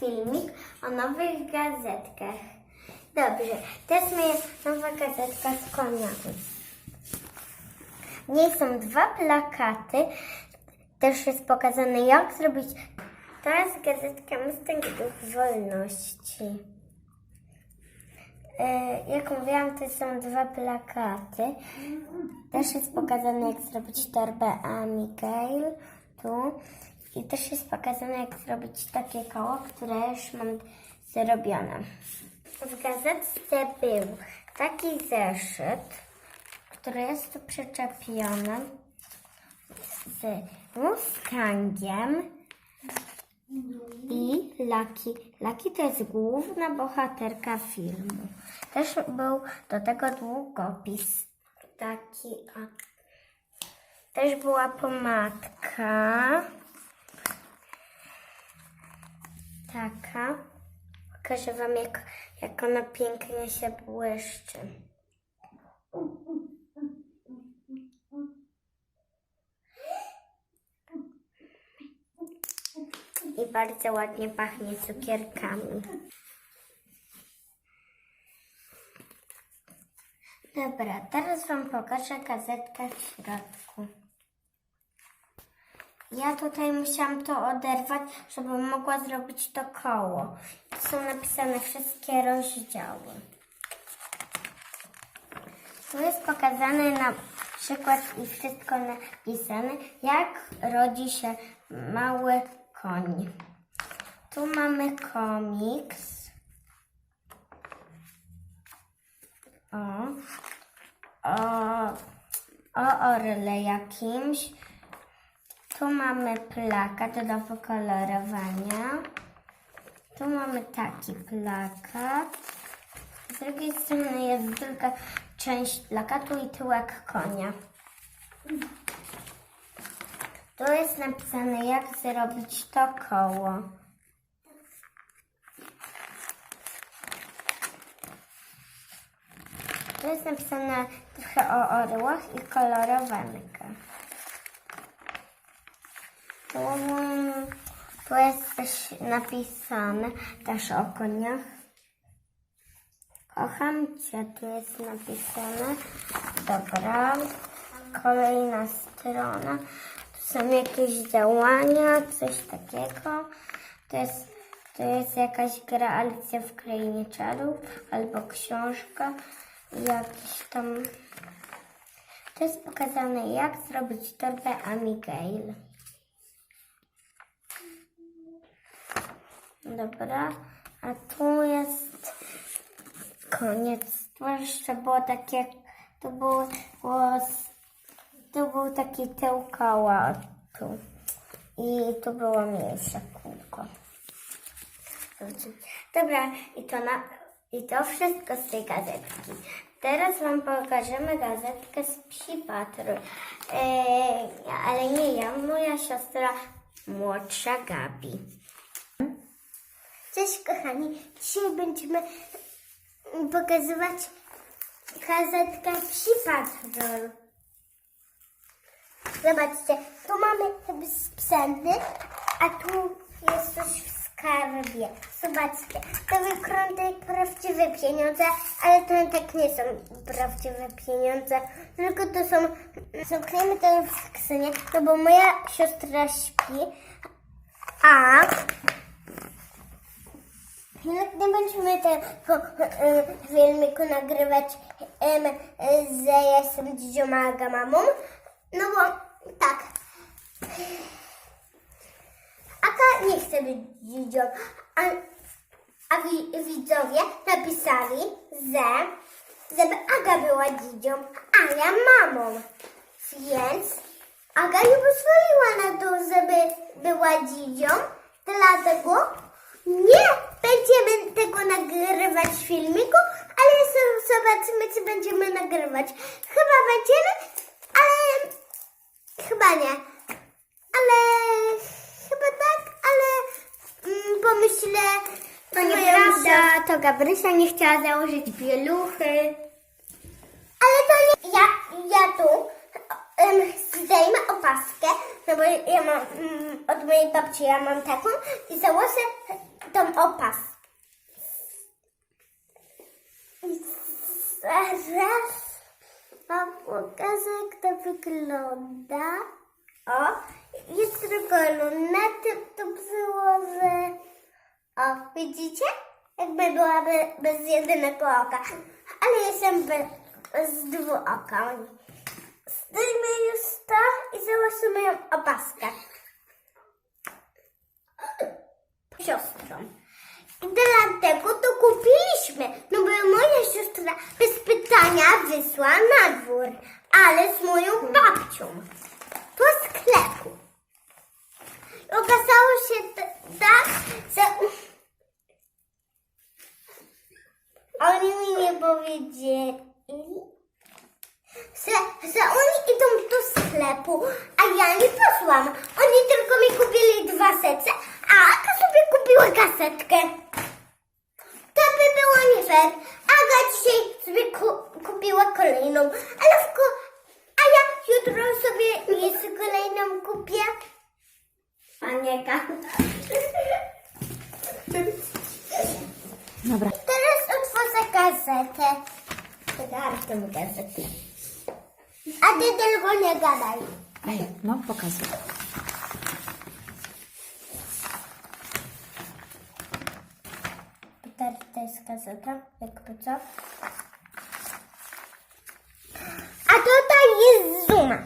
filmik o nowych gazetkach. Dobrze, to jest nowa gazetka z koniami. W niej są dwa plakaty. Też jest pokazane, jak zrobić. To jest gazetka Mustang Duch Wolności. E, jak mówiłam, to są dwa plakaty. Też jest pokazane, jak zrobić torbę Amigail. Tu. I też jest pokazane, jak zrobić takie koło, które już mam zrobione. W gazetce był taki zeszyt, który jest tu przyczepiony z Mustangiem i Laki. Laki to jest główna bohaterka filmu. Też był do tego długopis. Taki, o. Też była pomadka. Taka. Pokażę Wam, jak, jak ona pięknie się błyszczy. I bardzo ładnie pachnie cukierkami. Dobra, teraz Wam pokażę gazetkę w środku. Ja tutaj musiałam to oderwać, żebym mogła zrobić to koło. Tu są napisane wszystkie rozdziały. Tu jest pokazane na przykład i wszystko napisane, jak rodzi się mały koń. Tu mamy komiks. O, o, o orle jakimś. Tu mamy plakat do pokolorowania. Tu mamy taki plakat. Z drugiej strony jest druga część plakatu i tyłek konia. Tu jest napisane, jak zrobić to koło. Tu jest napisane trochę o orłach i kolorowanka. Tu, jest też napisane też o koniach. Kocham cię, tu jest napisane. Dobra, kolejna strona. Tu są jakieś działania, coś takiego. To jest, to jest jakaś gra Alicja w Krainie Czarów albo książka. Jakiś tam... To jest pokazane, jak zrobić torbę Amigail. Dobra, a tu jest koniec. Tu jeszcze było takie, to było, było tu był taki tył koła. I tu było mniejsze kółko. Dobra, i to, na, i to wszystko z tej gazetki. Teraz Wam pokażemy gazetkę z Psi Patrol. Eee, ale nie ja, moja siostra młodsza Gabi. Cześć kochani, dzisiaj będziemy pokazywać gazetkę Psi Patrol. Zobaczcie, tu mamy sprzęty, a tu jest coś w skarbie. Zobaczcie, to wygląda jak prawdziwe pieniądze, ale to tak nie są prawdziwe pieniądze, tylko to są, zamkniemy to w skrzynię, no bo moja siostra śpi, a jak nie będziemy tego e, filmiku nagrywać e, z jestem dzidzią mamą, no bo tak. Aka nie chce być dzidzią, a, a wi, widzowie napisali, że żeby Aga była dzidzią, a ja mamą. Więc Aga nie pozwoliła na to, żeby była dzidzią, dlatego nie będziemy tego nagrywać w filmiku, ale zobaczymy, czy będziemy nagrywać. Chyba będziemy, ale chyba nie. Ale chyba tak, ale mm, pomyślę. To nieprawda, to Gabrysia nie chciała założyć pieluchy. Ale to nie. Ja, ja tu um, zdejmę opaskę, no bo ja mam mm, od mojej babci ja mam taką i założę tą opaskę. I zaraz wam pokażę, jak to wygląda. O, jest tylko lunety, to przyłożę. O, widzicie? Jakby była be, bez jedynego oka. Ale jestem be, z dwóch okami. Zdejmę już to i założę moją opaskę. Siostrą. I dlatego to kupiliśmy. No bo moja siostra bez pytania wysła na dwór. Ale z moją babcią. Do sklepu. Okazało się tak, że oni mi nie powiedzieli, że, że oni idą do sklepu, a ja nie poszłam. Oni tylko mi kupili dwa sece, a Aga sobie kupiła kasetkę. To by było nie fair. Aga dzisiaj sobie ku, kupiła kolejną, ale w ko, a ja jutro sobie jeszcze kolejną kupię. Panieka. Dobra. Teraz otworzę gazetę. Zaraz tę gazetę. A ty tylko nie gadaj. Ej, no pokazuj. Teraz to jest gazeta, jakby co. A tutaj jest Zuma.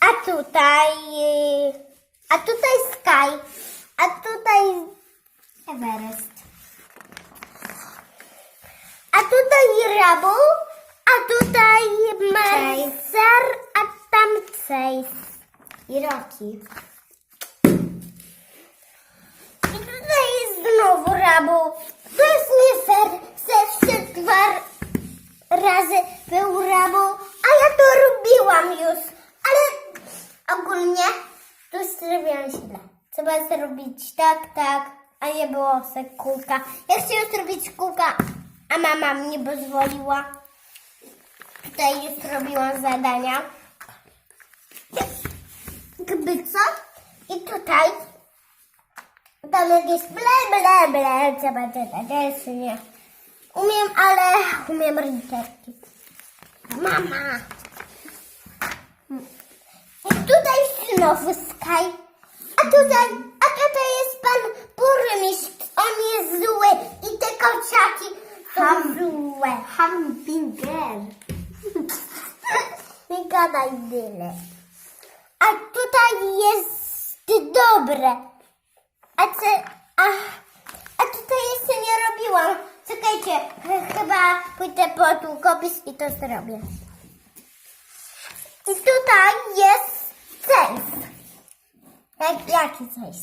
A tutaj... A tutaj Sky. A tutaj Everest. A tutaj Rabu. A tutaj Mercer. A tam Chase. I Rocky. I tutaj jest znowu Rabu. To jest nie fair. Dwa razy był Rabu, a ja to robiłam już. Ale ogólnie to zrobiłam źle. Trzeba zrobić tak, tak, a nie było se kółka. Ja chciałam zrobić kółka, a mama mi nie pozwoliła. Tutaj już robiłam zadania. Jakby co? I tutaj tam jakieś ble, ble, ble, trzeba czytać, nie. Umiem, ale umiem literki. Mama. I tutaj znowu Sky. A tutaj, a tutaj jest pan burmistrz. On jest zły i te kociaki są złe. Hamburger. Nie gadaj tyle. A tutaj jest dobre. A co, a, a tutaj jeszcze nie robiłam. Czekajcie, ch- chyba pójdę po długopis i to zrobię. I tutaj jest cejs. Jak, jaki cejs?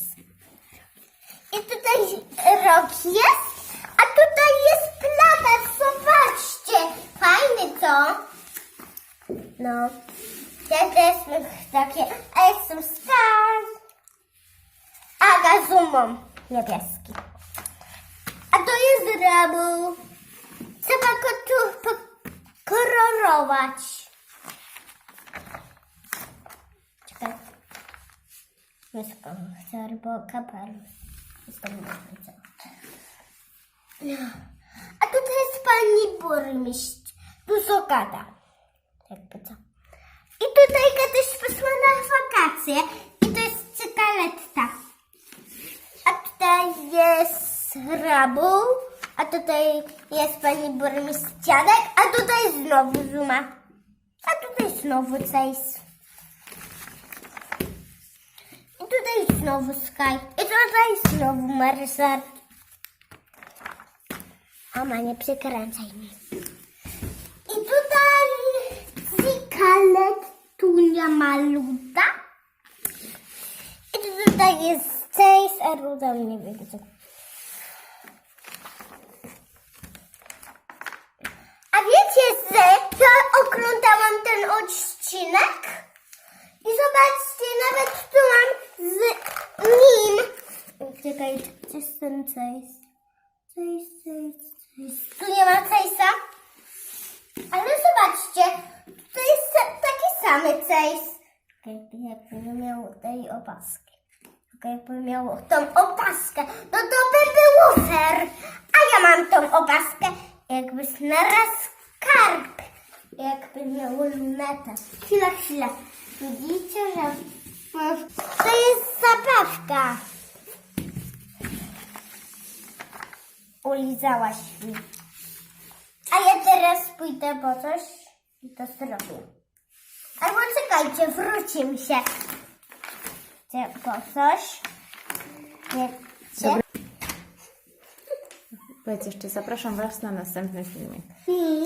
I tutaj rok jest, a tutaj jest plakat, zobaczcie. Fajny co? No. Ja też mam takie, a jestem skarb. Aga zumą niebieski. A to jest rabu. Trzeba go tu pokolorować. Czekaj. Myszko, chcę albo kapelusz. Widzę. A tutaj jest pani burmistrz. Dużo gada. Jakby co. I tutaj kiedyś poszła na wakacje. I to jest czekoletta. A tutaj jest rabu. A tutaj jest pani burmistrzanek. A tutaj znowu Zuma. A tutaj znowu Cejs. I tutaj znowu Sky. I tutaj znowu Marysar. Ama, nie przekręcaj mnie. I tutaj Zikalet, Tunia Maluta. I tutaj jest Chase, a Ruda nie wiem co. A wiecie, że ja oglądałam ten odcinek? I zobaczcie, nawet tu mam z nim. Czekaj, gdzie jest ten Chase? Chase, Chase, Chase. Tu nie ma Chase'a? Ale zobaczcie, to jest taki samy cejs. Jakby nie miał tej opaski. Jakby miało tą opaskę, no to by było fair. A ja mam tą opaskę, jakby znalazł skarb. Jakby miało lunetę. Chwila, chwila. Widzicie, że to jest zabawka. Ulizałaś mi. A ja teraz pójdę po coś i to zrobię. Albo czekajcie, wrócimy się. Chcę po coś. Wiecie? Powiedz jeszcze, zapraszam Was na następny filmik. I